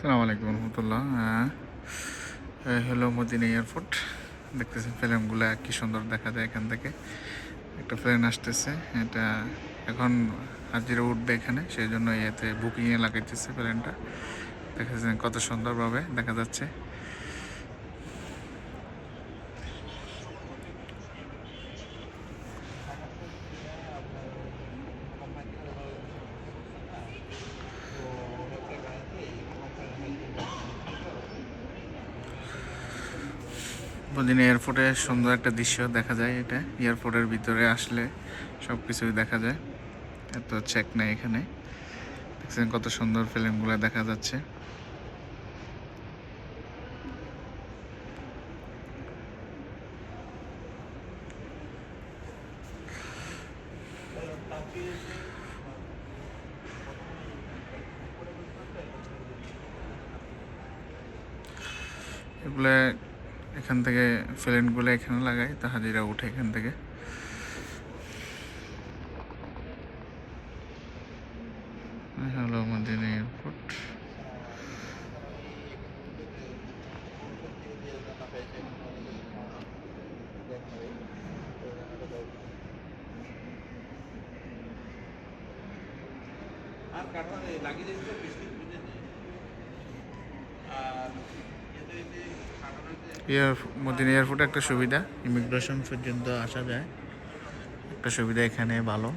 সালাম আলাইকুম রহমতুল্লাহ। Hello Medina airport. দেখতেছেন ফিল্মগুলো কি সুন্দর দেখা যায় এখান থেকে। একটা প্লেন আসতেছে, এটা এখন হাজিরা উঠবে এখানে, সেই জন্য এতে বুকিংয়ে লাগাইতেছে প্লেনটা দেখেছেন কত সুন্দরভাবে দেখা যাচ্ছে। মদিনা এয়ারপোর্টে সুন্দর একটা দৃশ্য দেখা যায় এটা। এয়ারপোর্টের ভিতরে আসলে সব কিছুই দেখা যায়। এত চেক নাই এখানে। দেখছেন কত সুন্দর ফিল্মগুলো দেখা যাচ্ছে। এগুলো এখান থেকে ফিলেন্টগুলো এখানে লাগাই, তা হাজিরা উঠে এখান থেকে। হ্যালো মদিনা এয়ারপোর্ট আর কাঠা লাগিয়ে দিয়েছিল বিস্কিট বুঝে নেই আর এতে এতে কাঠাটা এয়ার মদিনা এয়ারপোর্টে একটা সুবিধা ইমিগ্রেশন পর্যন্ত আসা যায়। একটা সুবিধা এখানে ভালো।